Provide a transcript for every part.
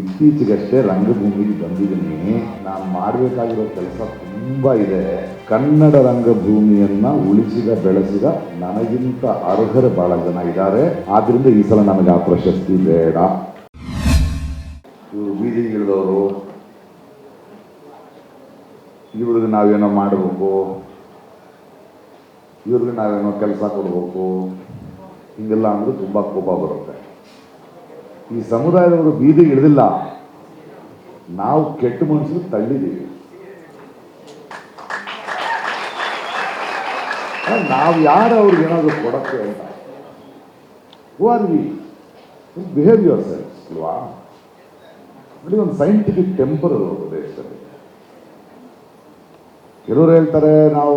ಇತ್ತೀಚೆಗಷ್ಟೇ ರಂಗಭೂಮಿಗೆ ಬಂದಿದ್ದೀನಿ ನಾನು ಮಾಡಬೇಕಾಗಿರೋ ಕೆಲಸ ತುಂಬ ಇದೆ. ಕನ್ನಡ ರಂಗಭೂಮಿಯನ್ನ ಉಳಿಸಿದ, ಬೆಳೆಸಿದ ನನಗಿಂತ ಅರ್ಹರು ಬಹಳ ಜನ ಇದ್ದಾರೆ. ಆದ್ರಿಂದ ಈ ಸಲ ನನಗೆ ಆ ಪ್ರಶಸ್ತಿ ಬೇಡ. ಇವರು ಬೀದಿಗೆ ಇಳಿದವರು. ಇವ್ರಿಗೆ ನಾವೇನೋ ಮಾಡಬೇಕು. ಇವ್ರಿಗೆ ನಾವೇನೋ ಕೆಲಸ ಕೊಡಬೇಕು. ಹಿಂಗೆಲ್ಲ ಅಂದ್ರೆ ತುಂಬ ಕೋಪ ಬರುತ್ತೆ. ಈ ಸಮುದಾಯದವರು ಬೀದಿಗೆ ಇಳಿದಿಲ್ಲ. ನಾವು ಕೆಟ್ಟ ಮನಸ್ಸು ತಳ್ಳಿದ್ದೀವಿ. ನಾವು ಯಾರು ಅವ್ರಿಗೆ ಏನಾದರೂ ಕೊಡಕ್ಕೆ ಅಂತ? Who are we behave your ಅಲ್ವಾ? ನೋಡಿ ಒಂದು ಸೈಂಟಿಫಿಕ್ ಟೆಂಪರ್ ದೇಶದಲ್ಲಿ ಕೆಲವರು ಹೇಳ್ತಾರೆ, ನಾವು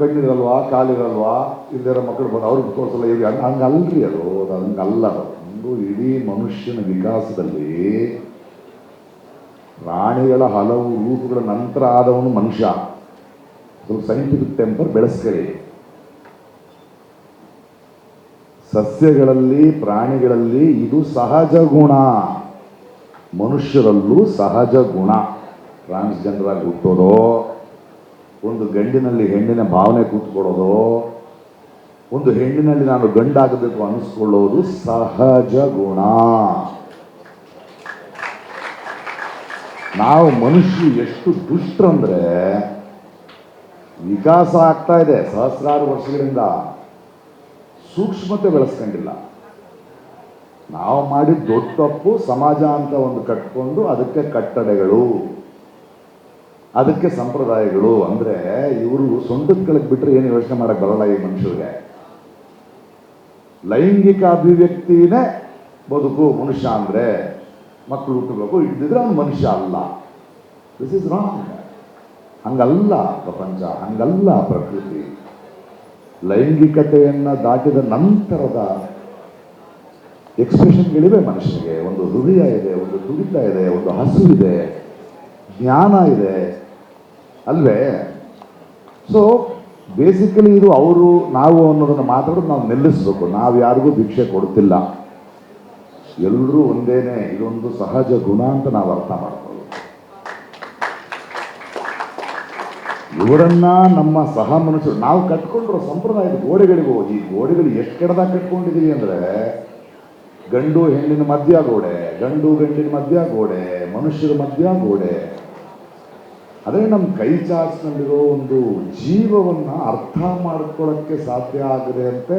ಕಣ್ಣಿರಲ್ವಾ, ಕಾಲಿರಲ್ವಾ ಇಲ್ಲದೇ ಮಕ್ಕಳು ಬಂದು ಅವ್ರಿಗೆ ತೋರಿಸಲ್ಲ ಇವ್ರಿಗೆ ಹಂಗೆ ಅದು ಅದು, ಹಂಗಲ್ಲ ಅದು. ಒಂದು ಇಡೀ ಮನುಷ್ಯನ ವಿಕಾಸದಲ್ಲಿ ಪ್ರಾಣಿಗಳ ಹಲವು ರೂಪಗಳ ನಂತರ ಆದವನು ಮನುಷ್ಯ. ಸ್ವಲ್ಪ ಸೈಂಟಿಫಿಕ್ ಟೆಂಪರ್ ಬೆಳೆಸ್ಕೊಳ್ಳಿ ಸಸ್ಯಗಳಲ್ಲಿ, ಪ್ರಾಣಿಗಳಲ್ಲಿ ಇದು ಸಹಜ ಗುಣ. ಮನುಷ್ಯರಲ್ಲೂ ಸಹಜ ಗುಣ. ಟ್ರಾನ್ಸ್ಜೆಂಡರ್ ಆಗಿ ಹುಟ್ಟೋದು, ಒಂದು ಗಂಡಿನಲ್ಲಿ ಹೆಣ್ಣಿನ ಭಾವನೆ ಕೂತ್ಕೊಳ್ಳೋದು ಒಂದು ಹೆಣ್ಣಿನಲ್ಲಿ ನಾನು ಗಂಡಾಗಬೇಕು ಅನಿಸ್ಕೊಳ್ಳೋದು ಸಹಜ ಗುಣ. ನಾವು ಮನುಷ್ಯ ಎಷ್ಟು ದುಷ್ಟರಂದ್ರೆ ವಿಕಾಸ ಆಗ್ತಾ ಇದೆ ಸಹಸ್ರಾರು ವರ್ಷಗಳಿಂದ. ಸೂಕ್ಷ್ಮತೆ ಬೆಳೆಸ್ಕೊಂಡಿಲ್ಲ. ನಾವು ಮಾಡಿದ ದೊಡ್ಡ ತಪ್ಪು ಸಮಾಜ ಅಂತ ಒಂದು ಕಟ್ಕೊಂಡು ಅದಕ್ಕೆ ಕಟ್ಟಡೆಗಳು, ಅದಕ್ಕೆ ಸಂಪ್ರದಾಯಗಳು. ಅಂದ್ರೆ ಇವರು ಸೊಂಟದ ಕೆಳಗೆ ಬಿಟ್ಟರೆ ಏನು ಯೋಚನೆ ಮಾಡಕ್ ಬರಲ್ಲ ಈ ಮನುಷ್ಯರಿಗೆ. ಲೈಂಗಿಕ ಅಭಿವ್ಯಕ್ತಿನೇ ಬದುಕು ಮನುಷ್ಯ ಅಂದರೆ, ಮಕ್ಕಳು ಹುಟ್ಟಬೇಕು ಇದ್ದಿದ್ರೆ ಅವನು ಮನುಷ್ಯ ಅಲ್ಲ. ದಿಸ್ ಇಸ್ ರಾಂಗ್ ಹಂಗಲ್ಲ ಪ್ರಪಂಚ, ಹಂಗಲ್ಲ ಪ್ರಕೃತಿ. ಲೈಂಗಿಕತೆಯನ್ನು ದಾಟಿದ ನಂತರದ ಎಕ್ಸ್ಪ್ರೆಷನ್ಗಳಿವೆ ಮನುಷ್ಯನಿಗೆ ಒಂದು ಹೃದಯ ಇದೆ, ಒಂದು ತುಡಿತ ಇದೆ, ಒಂದು ಹಸು ಇದೆ, ಜ್ಞಾನ ಇದೆ. ಅಲ್ವೇ? ಸೊ ಬೇಸಿಕಲಿ ಇದು ಅವರು, ನಾವು ಅನ್ನೋದನ್ನು ಮಾತಾಡೋದು ನಾವು ನಿಲ್ಲಿಸಬೇಕು. ನಾವು ಯಾರಿಗೂ ಭಿಕ್ಷೆ ಕೊಡ್ತಿಲ್ಲ. ಎಲ್ಲರೂ ಒಂದೇನೆ, ಇದೊಂದು ಸಹಜ ಗುಣ ಅಂತ ನಾವು ಅರ್ಥ ಮಾಡ್ಬೋದು ಇವರನ್ನ ನಮ್ಮ ಸಹ ಮನುಷ್ಯರು, ನಾವು ಕಟ್ಕೊಂಡಿರೋ ಸಂಪ್ರದಾಯದ ಗೋಡೆಗಳಿಗೂ ಈ ಗೋಡೆಗಳು ಎಷ್ಟು ಕೆಡದಾಗ ಕಟ್ಕೊಂಡಿದ್ದೀವಿ ಅಂದ್ರೆ, ಗಂಡು ಹೆಣ್ಣಿನ ಮಧ್ಯ ಗೋಡೆ, ಗಂಡು ಗಂಡಿನ ಮಧ್ಯ ಗೋಡೆ, ಮನುಷ್ಯರ ಮಧ್ಯ ಗೋಡೆ ಅದೇ ನಮ್ಮ ಕೈ ಚಾಚ್ಕೊಂಡಿರೋ ಒಂದು ಜೀವವನ್ನು ಅರ್ಥ ಮಾಡ್ಕೊಳ್ಳೋಕ್ಕೆ ಸಾಧ್ಯ ಆಗದೆ ಅಂತೆ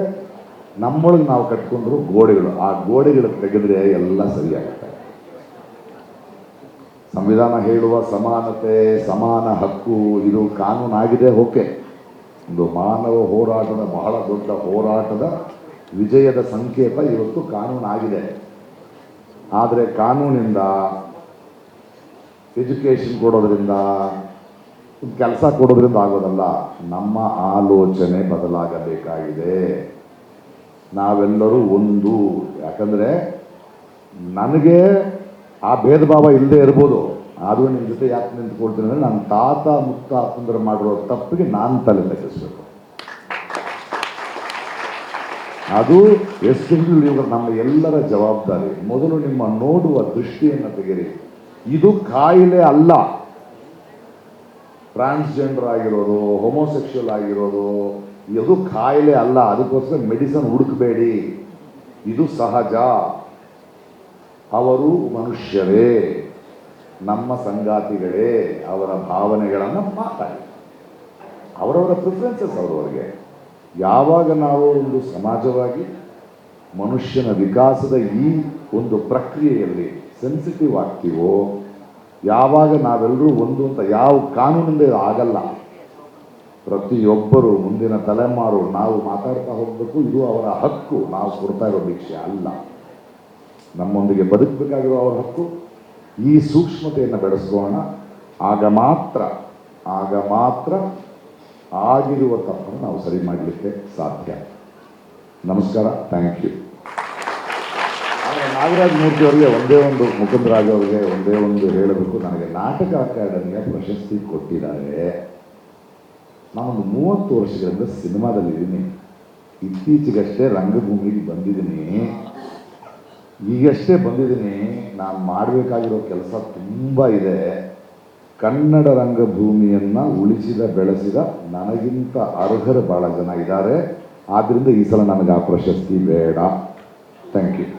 ನಮ್ಮೊಳಗೆ ನಾವು ಕಟ್ಕೊಂಡ್ರು ಗೋಡೆಗಳು. ಆ ಗೋಡೆಗಳು ತೆಗೆದ್ರೆ ಎಲ್ಲ ಸರಿಯಾಗುತ್ತೆ. ಸಂವಿಧಾನ ಹೇಳುವ ಸಮಾನತೆ, ಸಮಾನ ಹಕ್ಕು, ಇದು ಕಾನೂನಾಗಿದೆ, ಓಕೆ. ಒಂದು ಮಾನವ ಹೋರಾಟದ ಬಹಳ ದೊಡ್ಡ ಹೋರಾಟದ ವಿಜಯದ ಸಂಕೇತ ಇವತ್ತು ಕಾನೂನಾಗಿದೆ. ಆದರೆ ಕಾನೂನಿಂದ ಎಜುಕೇಶನ್ ಕೊಡೋದ್ರಿಂದ, ಕೆಲಸ ಕೊಡೋದ್ರಿಂದ ಆಗೋದಲ್ಲ, ನಮ್ಮ ಆಲೋಚನೆ ಬದಲಾಗಬೇಕಾಗಿದೆ. ನಾವೆಲ್ಲರೂ ಒಂದು, ಯಾಕಂದರೆ ನನಗೆ ಆ ಭೇದ ಭಾವ ಇಲ್ಲದೆ ಇರ್ಬೋದು. ಆದರೂ ನಿಮ್ಮ ಜೊತೆ ಯಾಕೆ ನಿಂತ್ಕೊಳ್ತೀನಿ ಅಂದರೆ ನನ್ನ ತಾತ ಮುತ್ತಾತಂದ್ರೆ ಮಾಡಿರೋ ತಪ್ಪಿಗೆ ನಾನು ತಲೆ ತಗ್ಗಿಸ್ಬೇಕು ಅದು ಎಸ್ಪೆಷಲಿ ಇವರು ನಮ್ಮ ಎಲ್ಲರ ಜವಾಬ್ದಾರಿ. ಮೊದಲು ನಿಮ್ಮ ನೋಡುವ ದೃಷ್ಟಿಯನ್ನು ತೆಗೆರಿ ಇದು ಕಾಯಿಲೆ ಅಲ್ಲ. ಟ್ರಾನ್ಸ್ಜೆಂಡರ್ ಆಗಿರೋದು ಹೋಮೋಸೆಕ್ಷುವಲ್ ಆಗಿರೋದು, ಇದು ಕಾಯಿಲೆ ಅಲ್ಲ. ಅದಕ್ಕೋಸ್ಕರ ಮೆಡಿಸನ್ ಹುಡುಕಬೇಡಿ. ಇದು ಸಹಜ. ಅವರು ಮನುಷ್ಯರೇ ನಮ್ಮ ಸಂಗಾತಿಗಳೇ ಅವರ ಭಾವನೆಗಳನ್ನು ಮಾತಾಡಿ ಅವರವರ ಪ್ರಿಫರೆನ್ಸಸ್ ಅವರವರಿಗೆ. ಯಾವಾಗ ನಾವು ಒಂದು ಸಮಾಜವಾಗಿ ಮನುಷ್ಯನ ವಿಕಾಸದ ಈ ಒಂದು ಪ್ರಕ್ರಿಯೆಯಲ್ಲಿ ಸೆನ್ಸಿಟಿವ್ ಆಗ್ತೀವೋ, ಯಾವಾಗ ನಾವೆಲ್ಲರೂ ಒಂದು ಅಂತ ಯಾವ ಕಾನೂನಿಂದ ಇದು ಆಗಲ್ಲ. ಪ್ರತಿಯೊಬ್ಬರು ಮುಂದಿನ ತಲೆಮಾರು ನಾವು ಮಾತಾಡ್ತಾ ಹೋಗಬೇಕು, ಇದು ಅವರ ಹಕ್ಕು. ನಾವು ಕೊಡ್ತಾ ಇರೋ ಭಿಕ್ಷೆ ಅಲ್ಲ. ನಮ್ಮೊಂದಿಗೆ ಬದುಕಬೇಕಾಗಿರೋ ಅವರ ಹಕ್ಕು. ಈ ಸೂಕ್ಷ್ಮತೆಯನ್ನು ಬೆಳೆಸ್ಕೋಣ ಆಗ ಮಾತ್ರ ಆಗ ಮಾತ್ರ ಆಗಿರುವ ತಪ್ಪನ್ನು ನಾವು ಸರಿ ಮಾಡಲಿಕ್ಕೆ ಸಾಧ್ಯ. ನಮಸ್ಕಾರ. ಥ್ಯಾಂಕ್ ಯು ನಾಗರಾಜ್ ಮೂರ್ತಿ ಅವರಿಗೆ ಒಂದೇ ಒಂದು ಮುಕುಂದರಾಜ್ ಅವರಿಗೆ ಒಂದೇ ಒಂದು ಹೇಳಬೇಕು. ನನಗೆ ನಾಟಕ ಅಕಾಡೆಮಿಯ ಪ್ರಶಸ್ತಿ ಕೊಟ್ಟಿದ್ದಾರೆ. ನಾನೊಂದು ಮೂವತ್ತು ವರ್ಷಗಳಿಂದ ಸಿನಿಮಾದಲ್ಲಿದ್ದೀನಿ ಇತ್ತೀಚೆಗಷ್ಟೇ ರಂಗಭೂಮಿಗೆ ಬಂದಿದ್ದೀನಿ. ಈಗಷ್ಟೇ ಬಂದಿದ್ದೀನಿ. ನಾನು ಮಾಡಬೇಕಾಗಿರೋ ಕೆಲಸ ತುಂಬ ಇದೆ. ಕನ್ನಡ ರಂಗಭೂಮಿಯನ್ನು ಉಳಿಸಿದ, ಬೆಳೆಸಿದ ನನಗಿಂತ ಅರ್ಹರು ಭಾಳ ಜನ ಇದ್ದಾರೆ. ಆದ್ದರಿಂದ ಈ ಸಲ ನನಗೆ ಆ ಪ್ರಶಸ್ತಿ ಬೇಡ. Thank you